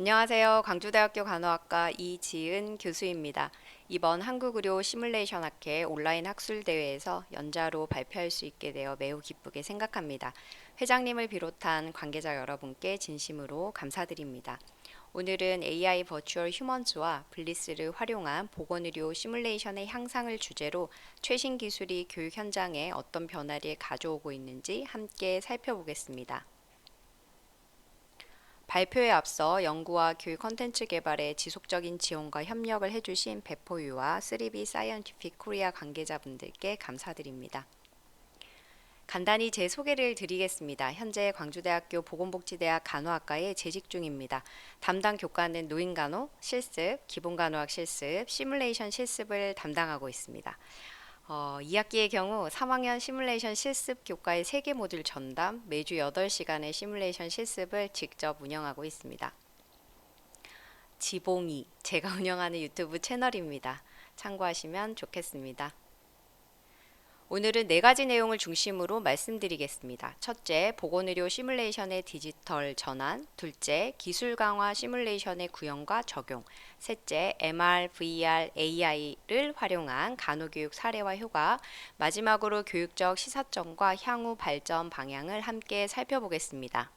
안녕하세요. 광주대학교 간호학과 이지은 교수입니다. 이번 한국의료 시뮬레이션 학회 온라인 학술 대회에서 연자로 발표할 수 있게 되어 매우 기쁘게 생각합니다. 회장님을 비롯한 관계자 여러분께 진심으로 감사드립니다. 오늘은 AI 버추얼 휴먼즈와 블리스를 활용한 보건의료 시뮬레이션의 향상을 주제로 최신 기술이 교육 현장에 어떤 변화를 가져오고 있는지 함께 살펴보겠습니다. 발표에 앞서 연구와 교육 컨텐츠 개발에 지속적인 지원과 협력을 해주신 베포유와 3B 사이언티픽 코리아 관계자분들께 감사드립니다. 간단히 제 소개를 드리겠습니다. 현재 광주대학교 보건복지대학 간호학과에 재직 중입니다. 담당 교과는 노인간호, 실습, 기본간호학 실습, 시뮬레이션 실습을 담당하고 있습니다. 어, 2학기의 경우 3학년 시뮬레이션 실습 교과의 3개 모듈 전담, 매주 8시간의 시뮬레이션 실습을 직접 운영하고 있습니다. 지봉이, 제가 운영하는 유튜브 채널입니다. 참고하시면 좋겠습니다. 오늘은 네 가지 내용을 중심으로 말씀드리겠습니다. 첫째, 보건의료 시뮬레이션의 디지털 전환. 둘째, 기술 강화 시뮬레이션의 구현과 적용. 셋째, MR, VR, AI를 활용한 간호교육 사례와 효과. 마지막으로 교육적 시사점과 향후 발전 방향을 함께 살펴보겠습니다.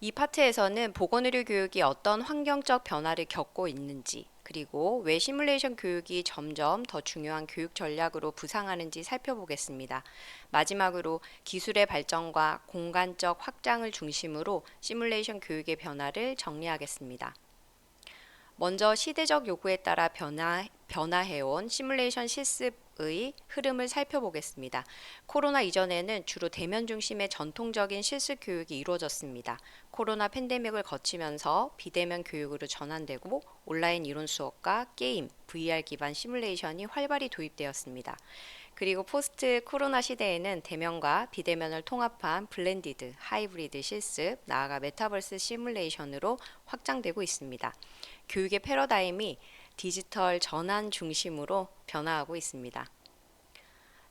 이 파트에서는 보건의료 교육이 어떤 환경적 변화를 겪고 있는지, 그리고 왜 시뮬레이션 교육이 점점 더 중요한 교육 전략으로 부상하는지 살펴보겠습니다. 마지막으로 기술의 발전과 공간적 확장을 중심으로 시뮬레이션 교육의 변화를 정리하겠습니다. 먼저 시대적 요구에 따라 변화, 변화해온 시뮬레이션 실습의 흐름을 살펴보겠습니다. 코로나 이전에는 주로 대면 중심의 전통적인 실습 교육이 이루어졌습니다. 코로나 팬데믹을 거치면서 비대면 교육으로 전환되고 온라인 이론 수업과 게임, VR 기반 시뮬레이션이 활발히 도입되었습니다. 그리고 포스트 코로나 시대에는 대면과 비대면을 통합한 블렌디드, 하이브리드 실습, 나아가 메타버스 시뮬레이션으로 확장되고 있습니다. 교육의 패러다임이 디지털 전환 중심으로 변화하고 있습니다.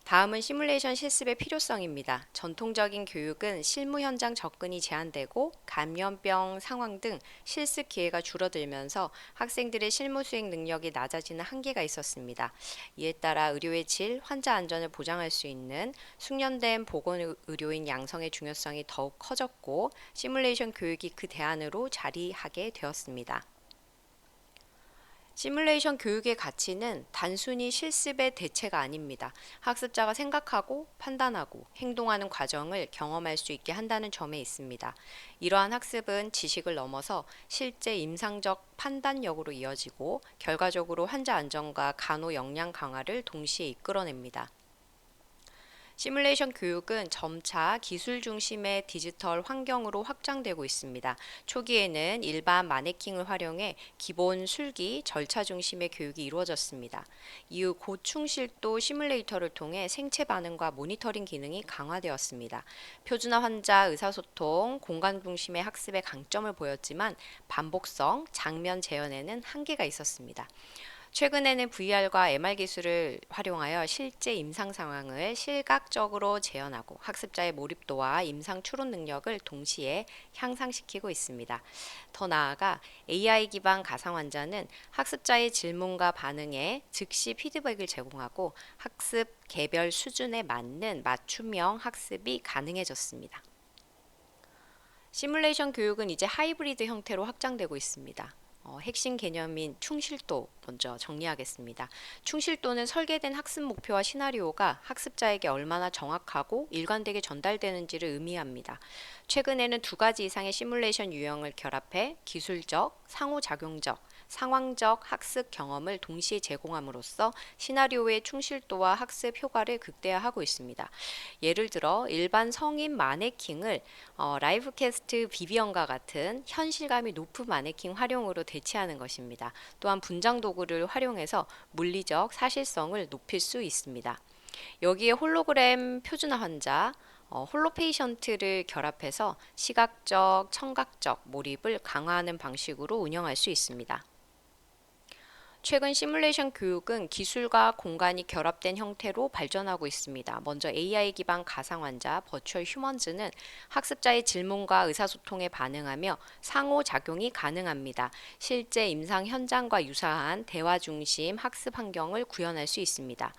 다음은 시뮬레이션 실습의 필요성입니다. 전통적인 교육은 실무 현장 접근이 제한되고 감염병 상황 등 실습 기회가 줄어들면서 학생들의 실무 수행 능력이 낮아지는 한계가 있었습니다. 이에 따라 의료의 질, 환자 안전을 보장할 수 있는 숙련된 보건 의료인 양성의 중요성이 더욱 커졌고 시뮬레이션 교육이 그 대안으로 자리하게 되었습니다. 시뮬레이션 교육의 가치는 단순히 실습의 대체가 아닙니다. 학습자가 생각하고 판단하고 행동하는 과정을 경험할 수 있게 한다는 점에 있습니다. 이러한 학습은 지식을 넘어서 실제 임상적 판단력으로 이어지고 결과적으로 환자 안전과 간호 역량 강화를 동시에 이끌어냅니다. 시뮬레이션 교육은 점차 기술 중심의 디지털 환경으로 확장되고 있습니다. 초기에는 일반 마네킹을 활용해 기본 술기, 절차 중심의 교육이 이루어졌습니다. 이후 고충실도 시뮬레이터를 통해 생체 반응과 모니터링 기능이 강화되었습니다. 표준화 환자 의사소통, 공간 중심의 학습의 강점을 보였지만 반복성, 장면 재현에는 한계가 있었습니다. 최근에는 VR과 MR 기술을 활용하여 실제 임상 상황을 시각적으로 재현하고 학습자의 몰입도와 임상 추론 능력을 동시에 향상시키고 있습니다. 더 나아가 AI 기반 가상 환자는 학습자의 질문과 반응에 즉시 피드백을 제공하고 학습 개별 수준에 맞는 맞춤형 학습이 가능해졌습니다. 시뮬레이션 교육은 이제 하이브리드 형태로 확장되고 있습니다. 어, 핵심 개념인 충실도 먼저 정리하겠습니다. 충실도는 설계된 학습 목표와 시나리오가 학습자에게 얼마나 정확하고 일관되게 전달되는지를 의미합니다. 최근에는 두 가지 이상의 시뮬레이션 유형을 결합해 기술적, 상호작용적, 상황적 학습 경험을 동시에 제공함으로써 시나리오의 충실도와 학습 효과를 극대화하고 있습니다. 예를 들어 일반 성인 마네킹을 어, 라이브 캐스트 비비언과 같은 현실감이 높은 마네킹 활용으로 대체하는 것입니다. 또한 분장 도구를 활용해서 물리적 사실성을 높일 수 있습니다. 여기에 홀로그램 표준화 환자, 어, 홀로페이션트를 결합해서 시각적, 청각적 몰입을 강화하는 방식으로 운영할 수 있습니다. 최근 시뮬레이션 교육은 기술과 공간이 결합된 형태로 발전하고 있습니다. 먼저 AI 기반 가상 환자 버추얼 휴먼즈는 학습자의 질문과 의사소통에 반응하며 상호작용이 가능합니다. 실제 임상 현장과 유사한 대화 중심 학습 환경을 구현할 수 있습니다.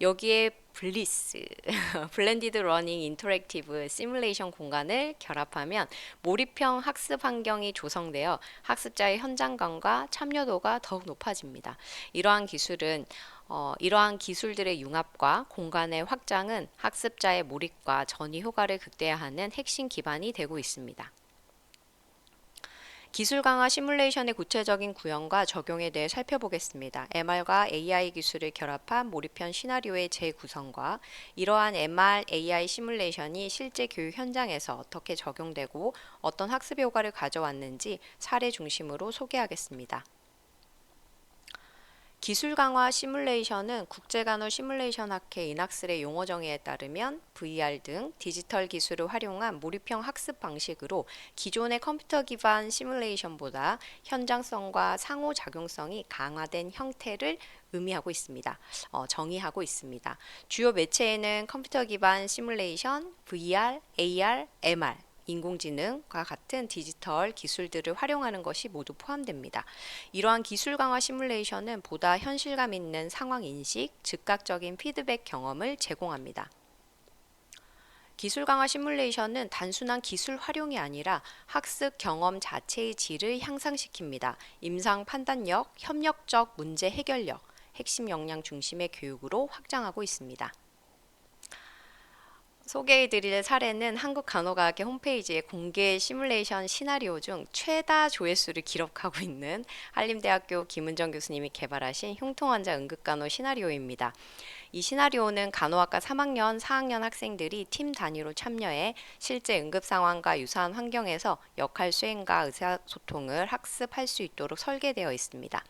여기에 블리스, 블렌디드 러닝 인터랙티브 시뮬레이션 공간을 결합하면 몰입형 학습 환경이 조성되어 학습자의 현장감과 참여도가 더욱 높아집니다. 이러한 기술은 어, 이러한 기술들의 융합과 공간의 확장은 학습자의 몰입과 전이 효과를 극대화하는 핵심 기반이 되고 있습니다. 기술 강화 시뮬레이션의 구체적인 구현과 적용에 대해 살펴보겠습니다. MR과 AI 기술을 결합한 몰입형 시나리오의 재구성과 이러한 MR, AI 시뮬레이션이 실제 교육 현장에서 어떻게 적용되고 어떤 학습 효과를 가져왔는지 사례 중심으로 소개하겠습니다. 기술 강화 시뮬레이션은 국제간호 시뮬레이션 학회 인학슬의 용어 정의에 따르면 VR 등 디지털 기술을 활용한 몰입형 학습 방식으로 기존의 컴퓨터 기반 시뮬레이션보다 현장성과 상호작용성이 강화된 형태를 의미하고 있습니다. 어, 정의하고 있습니다. 주요 매체에는 컴퓨터 기반 시뮬레이션, VR, AR, MR 인공지능과 같은 디지털 기술들을 활용하는 것이 모두 포함됩니다. 이러한 기술 강화 시뮬레이션은 보다 현실감 있는 상황 인식, 즉각적인 피드백 경험을 제공합니다. 기술 강화 시뮬레이션은 단순한 기술 활용이 아니라 학습 경험 자체의 질을 향상시킵니다. 임상 판단력, 협력적 문제 해결력, 핵심 역량 중심의 교육으로 확장하고 있습니다. 소개해드릴 사례는 한국간호과학회 홈페이지에 공개 시뮬레이션 시나리오 중 최다 조회수를 기록하고 있는 한림대학교 김은정 교수님이 개발하신 흉통환자 응급간호 시나리오입니다. 이 시나리오는 간호학과 3학년, 4학년 학생들이 팀 단위로 참여해 실제 응급 상황과 유사한 환경에서 역할 수행과 의사소통을 학습할 수 있도록 설계되어 있습니다.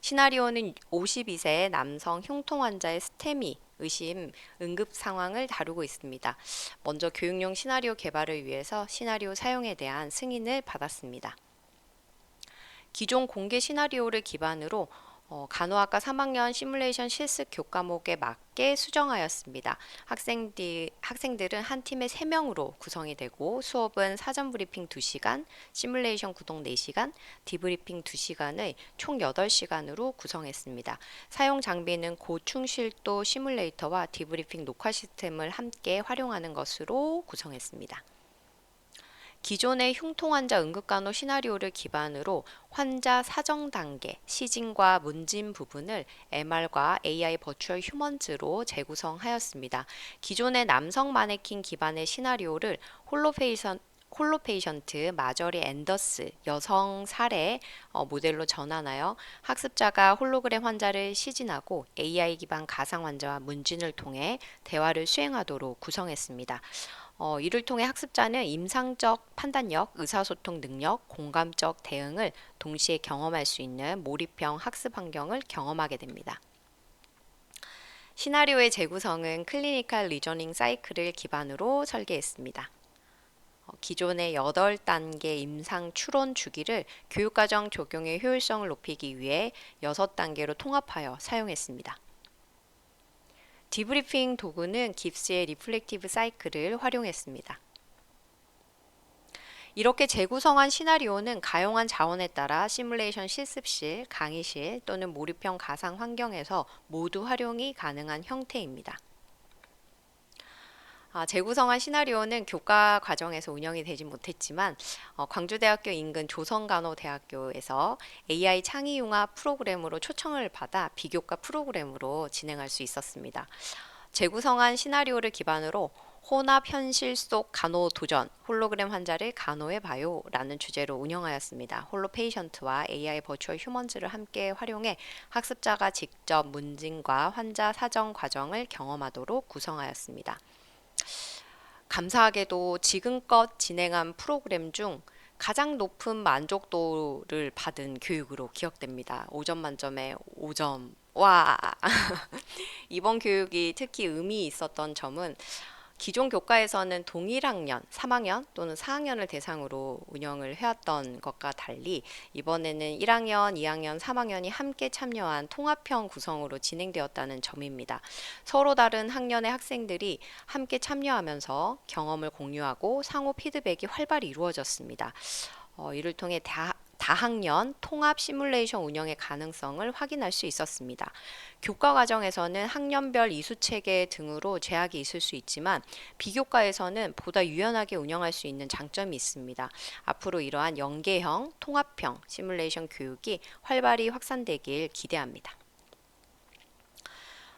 시나리오는 52세 남성 흉통 환자의 스테미 의심 응급 상황을 다루고 있습니다. 먼저 교육용 시나리오 개발을 위해서 시나리오 사용에 대한 승인을 받았습니다. 기존 공개 시나리오를 기반으로 어, 간호학과 3학년 시뮬레이션 실습 교과목에 맞게 수정하였습니다. 학생들, 학생들은 한 팀에 3명으로 구성이 되고 수업은 사전 브리핑 2시간, 시뮬레이션 구동 4시간, 디브리핑 2시간의 총 8시간으로 구성했습니다. 사용 장비는 고충실도 시뮬레이터와 디브리핑 녹화 시스템을 함께 활용하는 것으로 구성했습니다. 기존의 흉통 환자 응급간호 시나리오를 기반으로 환자 사정 단계, 시진과 문진 부분을 MR과 AI 버추얼 휴먼즈로 재구성하였습니다. 기존의 남성 마네킹 기반의 시나리오를 홀로페이션 홀로페이션트 마저리 앤더스 여성 사례 어, 모델로 전환하여 학습자가 홀로그램 환자를 시진하고 AI 기반 가상 환자와 문진을 통해 대화를 수행하도록 구성했습니다. 어, 이를 통해 학습자는 임상적 판단력, 의사소통 능력, 공감적 대응을 동시에 경험할 수 있는 몰입형 학습 환경을 경험하게 됩니다. 시나리오의 재구성은 클리니컬 리저닝 사이클을 기반으로 설계했습니다. 어, 기존의 8단계 임상 추론 주기를 교육과정 적용의 효율성을 높이기 위해 6단계로 통합하여 사용했습니다. 디브리핑 도구는 깁스의 리플렉티브 사이클을 활용했습니다. 이렇게 재구성한 시나리오는 가용한 자원에 따라 시뮬레이션 실습실, 강의실 또는 몰입형 가상 환경에서 모두 활용이 가능한 형태입니다. 아, 재구성한 시나리오는 교과 과정에서 운영이 되지 못했지만 어, 광주대학교 인근 조선간호대학교에서 AI 창의융합 프로그램으로 초청을 받아 비교과 프로그램으로 진행할 수 있었습니다. 재구성한 시나리오를 기반으로 혼합 현실 속 간호 도전, 홀로그램 환자를 간호해 봐요 라는 주제로 운영하였습니다. 홀로 페이션트와 AI 버추얼 휴먼즈를 함께 활용해 학습자가 직접 문진과 환자 사정 과정을 경험하도록 구성하였습니다. 감사하게도 지금껏 진행한 프로그램 중 가장 높은 만족도를 받은 교육으로 기억됩니다. 5점 만점에 5점. 와! 이번 교육이 특히 의미 있었던 점은 기존 교과에서는 동일 학년, 3학년 또는 4학년을 대상으로 운영을 해왔던 것과 달리 이번에는 1학년, 2학년, 3학년이 함께 참여한 통합형 구성으로 진행되었다는 점입니다. 서로 다른 학년의 학생들이 함께 참여하면서 경험을 공유하고 상호 피드백이 활발히 이루어졌습니다. 어, 이를 통해 다, 다학년 통합 시뮬레이션 운영의 가능성을 확인할 수 있었습니다. 교과 과정에서는 학년별 이수 체계 등으로 제약이 있을 수 있지만 비교과에서는 보다 유연하게 운영할 수 있는 장점이 있습니다. 앞으로 이러한 연계형, 통합형 시뮬레이션 교육이 활발히 확산되길 기대합니다.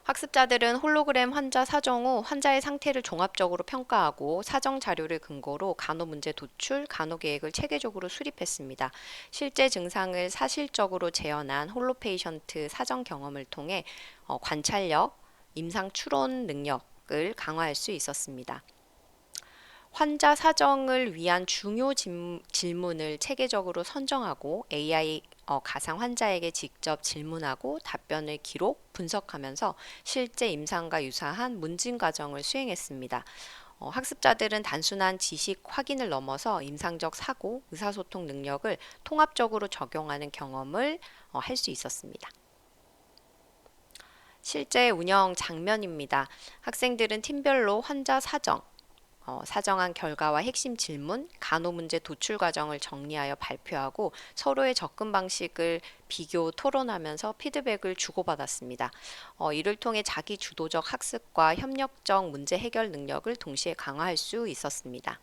학습자들은 홀로그램 환자 사정 후 환자의 상태를 종합적으로 평가하고 사정 자료를 근거로 간호 문제 도출, 간호 계획을 체계적으로 수립했습니다. 실제 증상을 사실적으로 재현한 홀로 페이션트 사정 경험을 통해 어, 관찰력, 임상 추론 능력을 강화할 수 있었습니다. 환자 사정을 위한 중요 질문을 체계적으로 선정하고 AI 어, 가상 환자에게 직접 질문하고 답변을 기록, 분석하면서 실제 임상과 유사한 문진 과정을 수행했습니다. 어, 학습자들은 단순한 지식 확인을 넘어서 임상적 사고, 의사소통 능력을 통합적으로 적용하는 경험을 어, 할수 있었습니다. 실제 운영 장면입니다. 학생들은 팀별로 환자 사정, 어, 사정한 결과와 핵심 질문, 간호 문제 도출 과정을 정리하여 발표하고 서로의 접근 방식을 비교 토론하면서 피드백을 주고받았습니다. 어, 이를 통해 자기 주도적 학습과 협력적 문제 해결 능력을 동시에 강화할 수 있었습니다.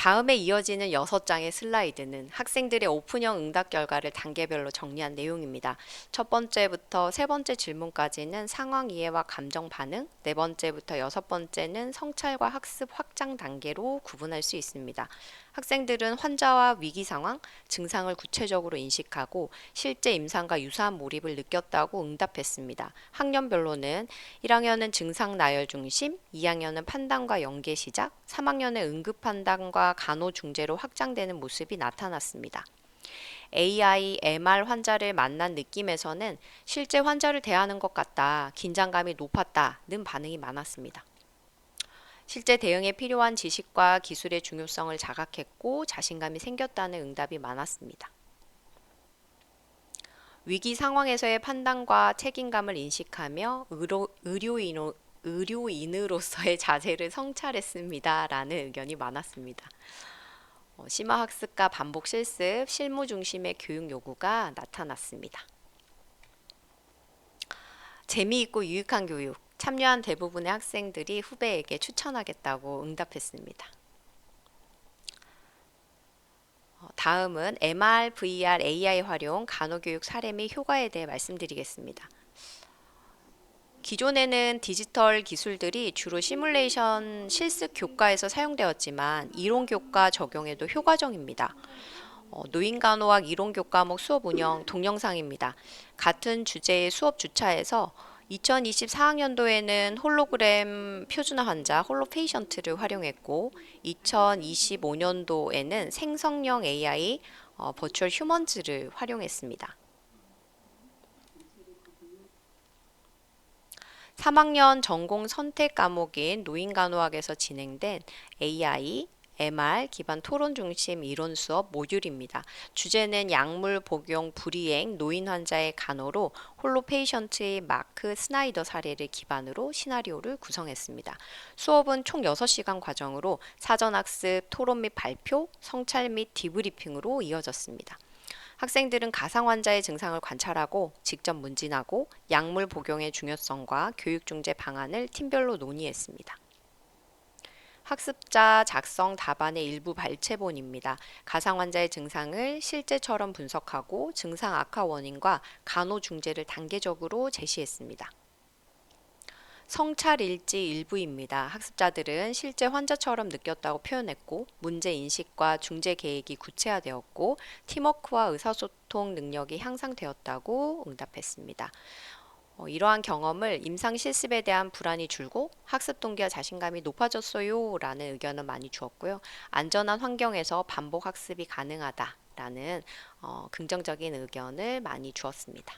다음에 이어지는 여섯 장의 슬라이드는 학생들의 오픈형 응답 결과를 단계별로 정리한 내용입니다. 첫 번째부터 세 번째 질문까지는 상황 이해와 감정 반응, 네 번째부터 여섯 번째는 성찰과 학습 확장 단계로 구분할 수 있습니다. 학생들은 환자와 위기 상황, 증상을 구체적으로 인식하고 실제 임상과 유사한 몰입을 느꼈다고 응답했습니다. 학년별로는 1학년은 증상 나열 중심, 2학년은 판단과 연계 시작, 3학년은 응급 판단과 간호 중재로 확장되는 모습이 나타났습니다. AI, MR 환자를 만난 느낌에서는 실제 환자를 대하는 것 같다, 긴장감이 높았다는 반응이 많았습니다. 실제 대응에 필요한 지식과 기술의 중요성을 자각했고 자신감이 생겼다는 응답이 많았습니다. 위기 상황에서의 판단과 책임감을 인식하며 의료, 의료인으로, 의료인으로서의 자세를 성찰했습니다. 라는 의견이 많았습니다. 어, 심화 학습과 반복 실습, 실무 중심의 교육 요구가 나타났습니다. 재미있고 유익한 교육, 참여한 대부분의 학생들이 후배에게 추천하겠다고 응답했습니다. 어, 다음은 MR, VR, AI 활용 간호교육 사례 및 효과에 대해 말씀드리겠습니다. 기존에는 디지털 기술들이 주로 시뮬레이션 실습 교과에서 사용되었지만 이론 교과 적용에도 효과적입니다. 어, 노인간호학 이론 교과목 수업 운영 동영상입니다. 같은 주제의 수업 주차에서 2024학년도에는 홀로그램 표준화 환자 홀로 페이션트를 활용했고 2025년도에는 생성형 AI 어, 버추얼 휴먼즈를 활용했습니다. 3학년 전공 선택 과목인 노인간호학에서 진행된 AI MR 기반 토론 중심 이론 수업 모듈입니다. 주제는 약물 복용 불이행 노인 환자의 간호로 홀로 페이션트의 마크 스나이더 사례를 기반으로 시나리오를 구성했습니다. 수업은 총 6시간 과정으로 사전 학습, 토론 및 발표, 성찰 및 디브리핑으로 이어졌습니다. 학생들은 가상 환자의 증상을 관찰하고 직접 문진하고 약물 복용의 중요성과 교육 중재 방안을 팀별로 논의했습니다. 학습자 작성 답안의 일부 발췌본입니다. 가상 환자의 증상을 실제처럼 분석하고 증상 악화 원인과 간호 중재를 단계적으로 제시했습니다. 성찰 일지 일부입니다. 학습자들은 실제 환자처럼 느꼈다고 표현했고 문제 인식과 중재 계획이 구체화되었고 팀워크와 의사소통 능력이 향상되었다고 응답했습니다. 어, 이러한 경험을 임상 실습에 대한 불안이 줄고 학습 동기와 자신감이 높아졌어요 라는 의견을 많이 주었고요. 안전한 환경에서 반복 학습이 가능하다 라는 어, 긍정적인 의견을 많이 주었습니다.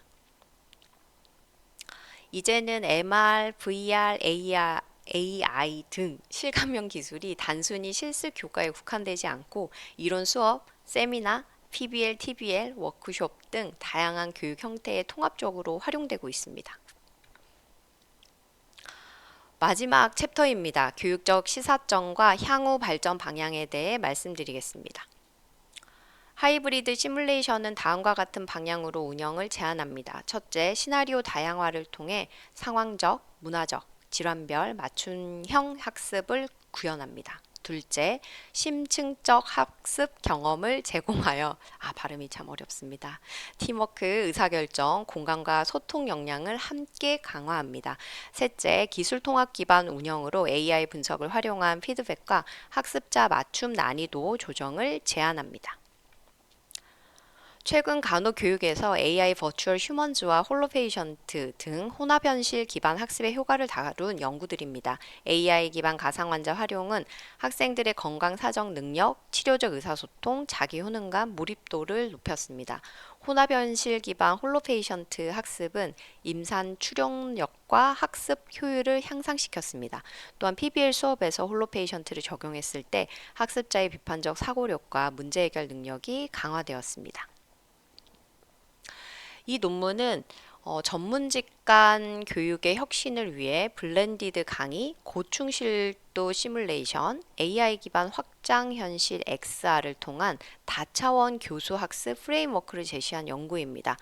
이제는 MR, VR, AR, AI 등 실감형 기술이 단순히 실습 교과에 국한되지 않고 이론 수업, 세미나, PBL, TBL, 워크숍 등 다양한 교육 형태에 통합적으로 활용되고 있습니다. 마지막 챕터입니다. 교육적 시사점과 향후 발전 방향에 대해 말씀드리겠습니다. 하이브리드 시뮬레이션은 다음과 같은 방향으로 운영을 제안합니다. 첫째, 시나리오 다양화를 통해 상황적, 문화적, 질환별 맞춤형 학습을 구현합니다. 둘째, 심층적 학습 경험을 제공하여 아 발음이 참 어렵습니다. 팀워크, 의사결정, 공감과 소통 역량을 함께 강화합니다. 셋째, 기술 통합 기반 운영으로 AI 분석을 활용한 피드백과 학습자 맞춤 난이도 조정을 제안합니다. 최근 간호 교육에서 AI 버추얼 휴먼즈와 홀로페이션트 등 혼합 현실 기반 학습의 효과를 다룬 연구들입니다. AI 기반 가상 환자 활용은 학생들의 건강 사정 능력, 치료적 의사소통, 자기 효능감, 몰입도를 높였습니다. 혼합 현실 기반 홀로페이션트 학습은 임산 출력력과 학습 효율을 향상시켰습니다. 또한 PBL 수업에서 홀로페이션트를 적용했을 때 학습자의 비판적 사고력과 문제 해결 능력이 강화되었습니다. 이 논문은 어, 전문직 간 교육의 혁신을 위해 블렌디드 강의, 고충실도 시뮬레이션, AI 기반 확장 현실 XR을 통한 다차원 교수 학습 프레임워크를 제시한 연구입니다.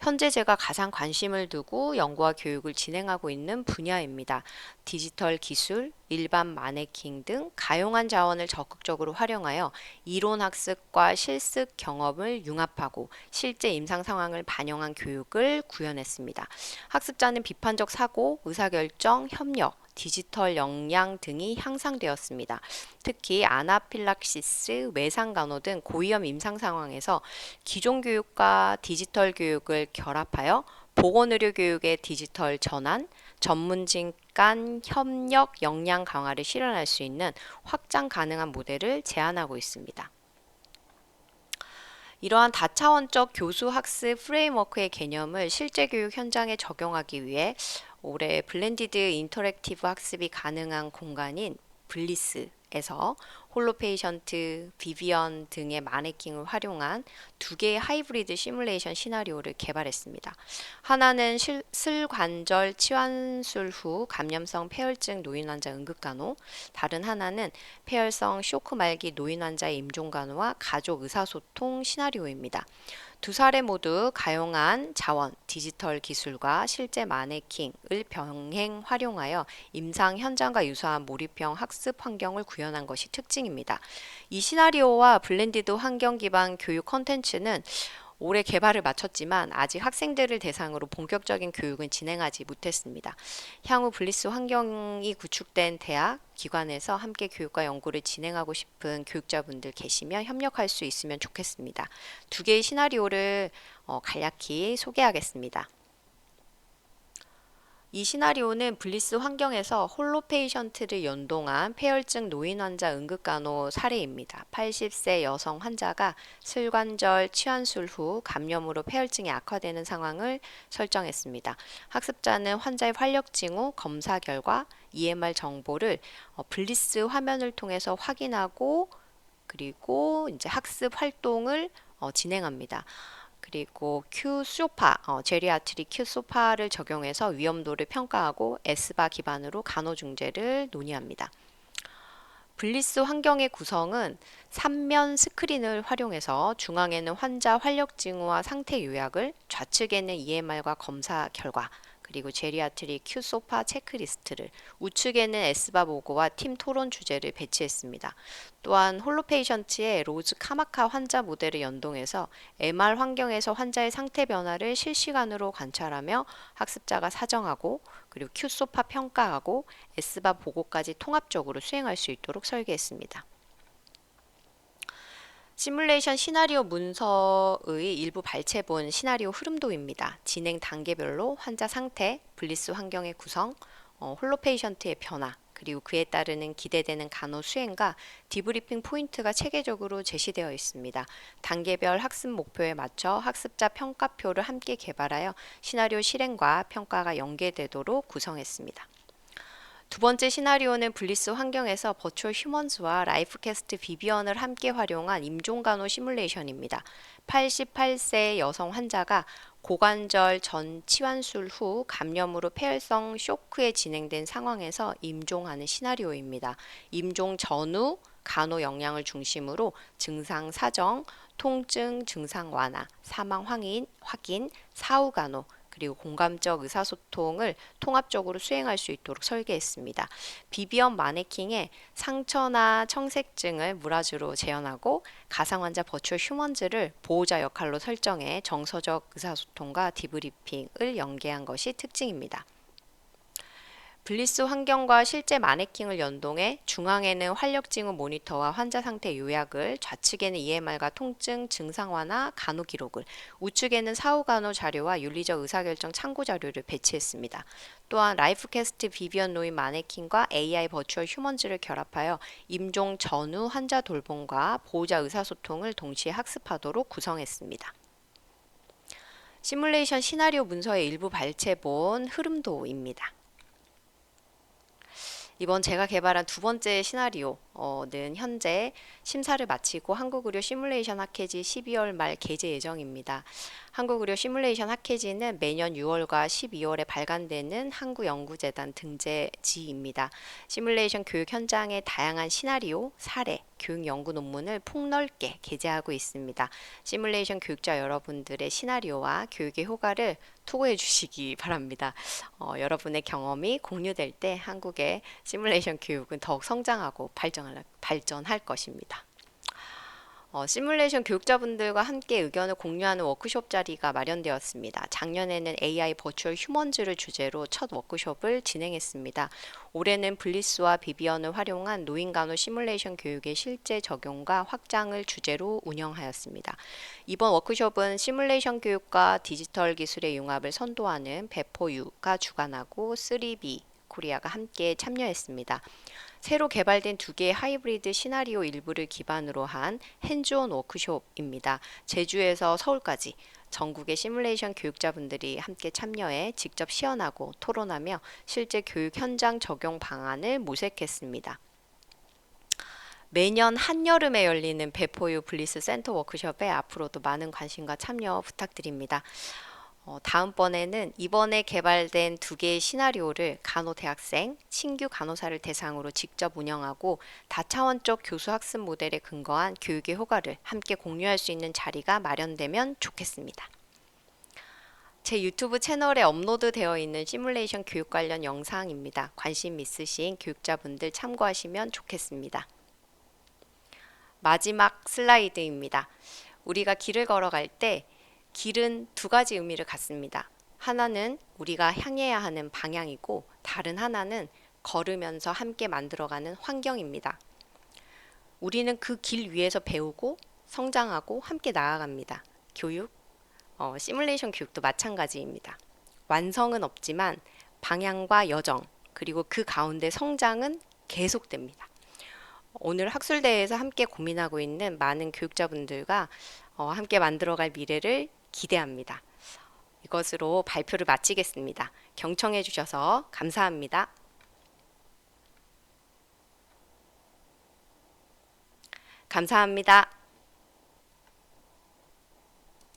현재 제가 가장 관심을 두고 연구와 교육을 진행하고 있는 분야입니다. 디지털 기술, 일반 마네킹 등 가용한 자원을 적극적으로 활용하여 이론 학습과 실습 경험을 융합하고 실제 임상 상황을 반영한 교육을 구현했습니다. 학 습자는 비판적 사고, 의사결정, 협력, 디지털 역량 등이 향상되었습니다. 특히 아나필락시스, 외상간호 등 고위험 임상 상황에서 기존 교육과 디지털 교육을 결합하여 보건의료 교육의 디지털 전환, 전문직 간 협력 역량 강화를 실현할 수 있는 확장 가능한 모델을 제안하고 있습니다. 이러한 다차원적 교수 학습 프레임워크의 개념을 실제 교육 현장에 적용하기 위해 올해 블렌디드 인터랙티브 학습이 가능한 공간인 블리스 에서 홀로페이션트, 비비언 등의 마네킹을 활용한 두 개의 하이브리드 시뮬레이션 시나리오를 개발했습니다. 하나는 실, 슬관절 치환술 후 감염성 폐혈증 노인 환자 응급 간호, 다른 하나는 폐혈성 쇼크 말기 노인 환자의 임종 간호와 가족 의사소통 시나리오입니다. 두 사례 모두 가용한 자원, 디지털 기술과 실제 마네킹을 병행 활용하여 임상 현장과 유사한 몰입형 학습 환경을 구현한 것이 특징입니다. 이 시나리오와 블렌디드 환경 기반 교육 콘텐츠는 올해 개발을 마쳤지만 아직 학생들을 대상으로 본격적인 교육은 진행하지 못했습니다. 향후 블리스 환경이 구축된 대학, 기관에서 함께 교육과 연구를 진행하고 싶은 교육자분들 계시면 협력할 수 있으면 좋겠습니다. 두 개의 시나리오를 어, 간략히 소개하겠습니다. 이 시나리오는 블리스 환경에서 홀로 페이션트를 연동한 폐혈증 노인 환자 응급 간호 사례입니다. 80세 여성 환자가 슬관절 치환술 후 감염으로 폐혈증이 악화되는 상황을 설정했습니다. 학습자는 환자의 활력 징후 검사 결과 EMR 정보를 어, 블리스 화면을 통해서 확인하고 그리고 이제 학습 활동을 어, 진행합니다. 그리고 Q 소파, 어, 제리아트리 Q 소파를 적용해서 위험도를 평가하고 S바 기반으로 간호 중재를 논의합니다. 블리스 환경의 구성은 3면 스크린을 활용해서 중앙에는 환자 활력 징후와 상태 요약을 좌측에는 EMR과 검사 결과 그리고 제리아트리 큐 소파 체크리스트를 우측에는 에스바 보고와 팀 토론 주제를 배치했습니다. 또한 홀로페이션트의 로즈 카마카 환자 모델을 연동해서 MR 환경에서 환자의 상태 변화를 실시간으로 관찰하며 학습자가 사정하고 그리고 큐 소파 평가하고 에스바 보고까지 통합적으로 수행할 수 있도록 설계했습니다. 시뮬레이션 시나리오 문서의 일부 발췌본 시나리오 흐름도입니다. 진행 단계별로 환자 상태, 블리스 환경의 구성, 어, 홀로 페이션트의 변화, 그리고 그에 따르는 기대되는 간호 수행과 디브리핑 포인트가 체계적으로 제시되어 있습니다. 단계별 학습 목표에 맞춰 학습자 평가표를 함께 개발하여 시나리오 실행과 평가가 연계되도록 구성했습니다. 두 번째 시나리오는 블리스 환경에서 버추얼 휴먼즈와 라이프캐스트 비비언을 함께 활용한 임종간호 시뮬레이션입니다. 88세 여성 환자가 고관절 전 치환술 후 감염으로 폐혈성 쇼크에 진행된 상황에서 임종하는 시나리오입니다. 임종 전후 간호 영양을 중심으로 증상 사정, 통증 증상 완화, 사망 확인, 확인, 사후 간호, 그리고 공감적 의사소통을 통합적으로 수행할 수 있도록 설계했습니다. 비비언 마네킹에 상처나 청색증을 물화주로 재현하고 가상 환자 버추얼 휴먼즈를 보호자 역할로 설정해 정서적 의사소통과 디브리핑을 연계한 것이 특징입니다. 블리스 환경과 실제 마네킹을 연동해 중앙에는 활력 징후 모니터와 환자 상태 요약을, 좌측에는 EMR과 통증 증상 완화 간호 기록을, 우측에는 사후 간호 자료와 윤리적 의사결정 참고 자료를 배치했습니다. 또한 라이프캐스트 비비언 노인 마네킹과 AI 버추얼 휴먼즈를 결합하여 임종 전후 환자 돌봄과 보호자 의사소통을 동시에 학습하도록 구성했습니다. 시뮬레이션 시나리오 문서의 일부 발췌본 흐름도입니다. 이번 제가 개발한 두 번째 시나리오 는 현재 심사를 마치고 한국의료 시뮬레이션 학회지 12월 말 개제 예정입니다. 한국의료 시뮬레이션 학회지는 매년 6월과 12월에 발간되는 한국연구재단 등재지입니다. 시뮬레이션 교육 현장의 다양한 시나리오, 사례, 교육 연구 논문을 폭넓게 게재하고 있습니다. 시뮬레이션 교육자 여러분들의 시나리오와 교육의 효과를 투고해 주시기 바랍니다. 어, 여러분의 경험이 공유될 때 한국의 시뮬레이션 교육은 더욱 성장하고 발전할, 발전할 것입니다. 어, 시뮬레이션 교육자분들과 함께 의견을 공유하는 워크숍 자리가 마련되었습니다. 작년에는 AI 버추얼 휴먼즈를 주제로 첫 워크숍을 진행했습니다. 올해는 블리스와 비비언을 활용한 노인 간호 시뮬레이션 교육의 실제 적용과 확장을 주제로 운영하였습니다. 이번 워크숍은 시뮬레이션 교육과 디지털 기술의 융합을 선도하는 배포유가 주관하고 3B 코리아가 함께 참여했습니다. 새로 개발된 두 개의 하이브리드 시나리오 일부를 기반으로 한 핸즈온 워크숍입니다. 제주에서 서울까지 전국의 시뮬레이션 교육자분들이 함께 참여해 직접 시연하고 토론하며 실제 교육 현장 적용 방안을 모색했습니다. 매년 한여름에 열리는 배포유 블리스 센터 워크숍에 앞으로도 많은 관심과 참여 부탁드립니다. 어, 다음번에는 이번에 개발된 두 개의 시나리오를 간호 대학생, 신규 간호사를 대상으로 직접 운영하고 다차원적 교수 학습 모델에 근거한 교육의 효과를 함께 공유할 수 있는 자리가 마련되면 좋겠습니다. 제 유튜브 채널에 업로드 되어 있는 시뮬레이션 교육 관련 영상입니다. 관심 있으신 교육자분들 참고하시면 좋겠습니다. 마지막 슬라이드입니다. 우리가 길을 걸어갈 때 길은 두 가지 의미를 갖습니다. 하나는 우리가 향해야 하는 방향이고 다른 하나는 걸으면서 함께 만들어가는 환경입니다. 우리는 그 길 위에서 배우고 성장하고 함께 나아갑니다. 교육, 어, 시뮬레이션 교육도 마찬가지입니다. 완성은 없지만 방향과 여정, 그리고 그 가운데 성장은 계속됩니다. 오늘 학술대회에서 함께 고민하고 있는 많은 교육자분들과 어, 함께 만들어갈 미래를 기대합니다. 이것으로 발표를 마치겠습니다. 경청해 주셔서 감사합니다. 감사합니다.